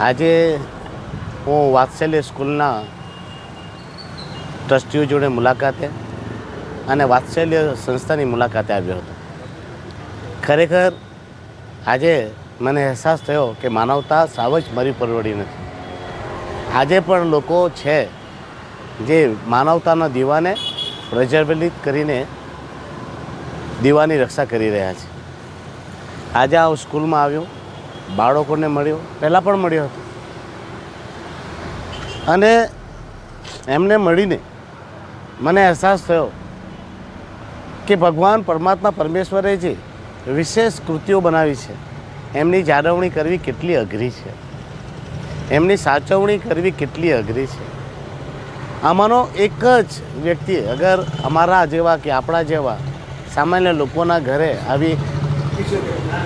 આજે હું વાત્સલ્ય સ્કૂલના ટ્રસ્ટીઓ જોડે મુલાકાતે અને વાત્સલ્ય સંસ્થાની મુલાકાતે આવ્યો હતો. ખરેખર આજે મને અહેસાસ થયો કે માનવતા સાવ જ મરી પરવડી નથી. આજે પણ લોકો છે જે માનવતાના દીવાને પ્રજ્વલિત કરીને દીવાની રક્ષા કરી રહ્યા છે. આજે આ સ્કૂલમાં આવ્યો. બાળકોને મળ્યો, પહેલાં પણ મળ્યો હતો. અને એમને મળીને મને અહેસાસ થયો કે ભગવાન પરમાત્મા પરમેશ્વરે જે વિશેષ કૃતિઓ બનાવી છે, એમની જાળવણી કરવી કેટલી અઘરી છે. એમની સાચવણી કરવી કેટલી અઘરી છે. આમાંનો એક જ વ્યક્તિ અગર અમારા જેવા કે આપણા જેવા સામાન્ય લોકોના ઘરે આવી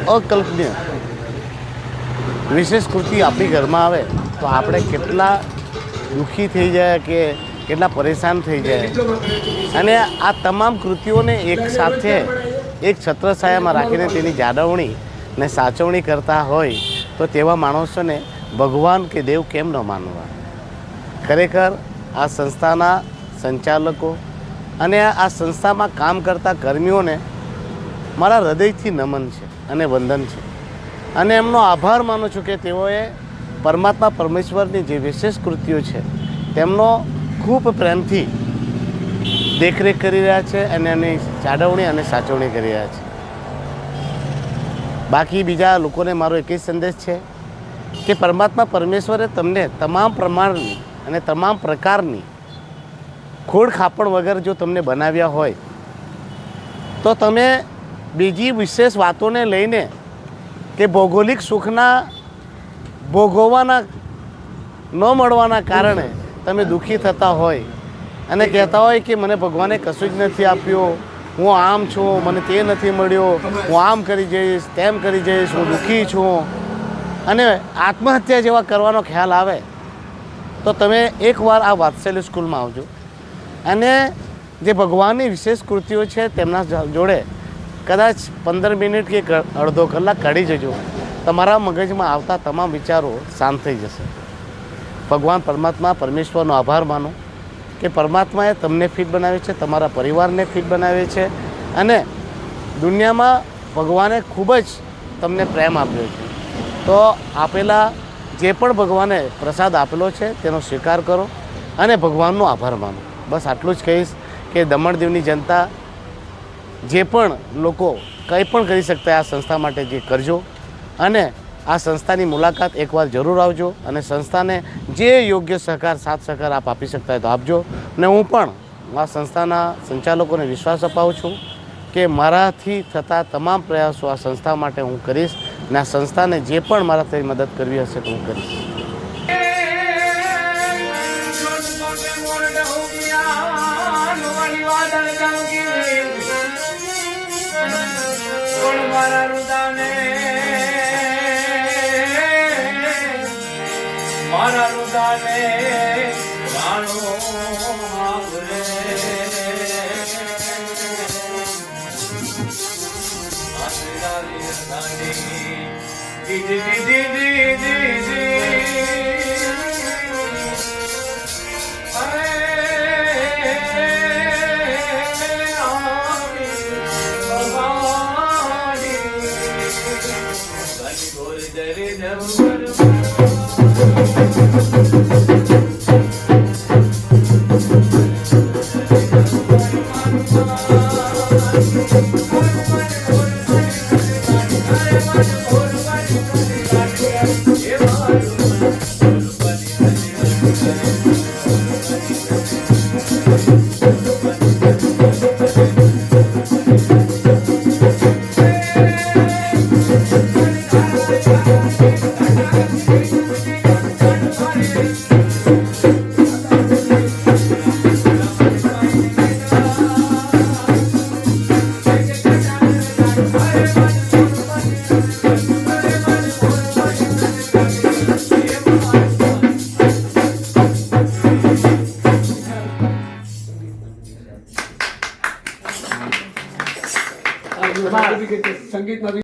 અકલ્પનીય વિશેષ કૃતિ આપણી ઘરમાં આવે, તો આપણે કેટલા દુઃખી થઈ જાય કે કેટલા પરેશાન થઈ જાય. અને આ તમામ કૃતિઓને એક સાથે એક છત્રછાયામાં રાખીને તેની જાળવણી ને સાચવણી કરતા હોય, તો તેવા માણસોને ભગવાન કે દેવ કેમ ન માનવા? ખરેખર આ સંસ્થાના સંચાલકો અને આ સંસ્થામાં કામ કરતા કર્મીઓને મારા હૃદયથી નમન છે અને વંદન છે. અને એમનો આભાર માનું છું કે તેઓએ પરમાત્મા પરમેશ્વરની જે વિશેષ કૃતિઓ છે, તેમનો ખૂબ પ્રેમથી દેખરેખ કરી રહ્યા છે અને એની જાળવણી અને સાચવણી કરી રહ્યા છે. બાકી બીજા લોકોને મારો એક જ સંદેશ છે કે પરમાત્મા પરમેશ્વરે તમને તમામ પ્રમાણની અને તમામ પ્રકારની ખોડ ખાપણ વગર જો તમને બનાવ્યા હોય, તો તમે બીજી વિશેષ વાતોને લઈને કે ભૌગોલિક સુખના ભોગવવાના ન મળવાના કારણે તમે દુઃખી થતા હોય અને કહેતા હોય કે મને ભગવાને કશું જ નથી આપ્યું, હું આમ છું, મને તે નથી મળ્યો, હું આમ કરી જઈશ, તેમ કરી જઈશ, હું દુઃખી છું. અને આત્મહત્યા જેવા કરવાનો ખ્યાલ આવે તો તમે એકવાર આ વાત્સલ્ય સ્કૂલમાં આવજો. અને જે ભગવાનની વિશેષ કૃતિઓ છે તેમના જોડે કદાચ પંદર મિનિટ કે અડધો કલાક કાઢી જજો. તમારા મગજમાં આવતા તમામ વિચારો શાંત થઈ જશે. ભગવાન પરમાત્મા પરમેશ્વરનો આભાર માનો કે પરમાત્માએ તમને ફિટ બનાવે છે, તમારા પરિવારને ફિટ બનાવે છે અને દુનિયામાં ભગવાને ખૂબ જ તમને પ્રેમ આપ્યો છે. તો આપેલા જે પણ ભગવાને પ્રસાદ આપેલો છે, તેનો સ્વીકાર કરો અને ભગવાનનો આભાર માનો. બસ આટલું જ કહીશ કે દમણ દીવની જનતા જે પણ લોકો કંઈ પણ કરી શકતા આ સંસ્થા માટે જે કરજો. અને આ સંસ્થાની મુલાકાત એકવાર જરૂર આવજો અને સંસ્થાને જે યોગ્ય સહકાર, સાથ સહકાર આપ આપી શકતા હોય તો આપજો. ને હું પણ આ સંસ્થાના સંચાલકોને વિશ્વાસ અપાવું છું કે મારાથી થતા તમામ પ્રયાસો આ સંસ્થા માટે હું કરીશ ને આ સંસ્થાને જે પણ મારાથી મદદ કરવી હશે તો હું કરીશ. મારા રુદાને. મારા રુદાને આવરે આશીર્વાદી રતાની દીદી દીદી. દીદી સંગીતમાં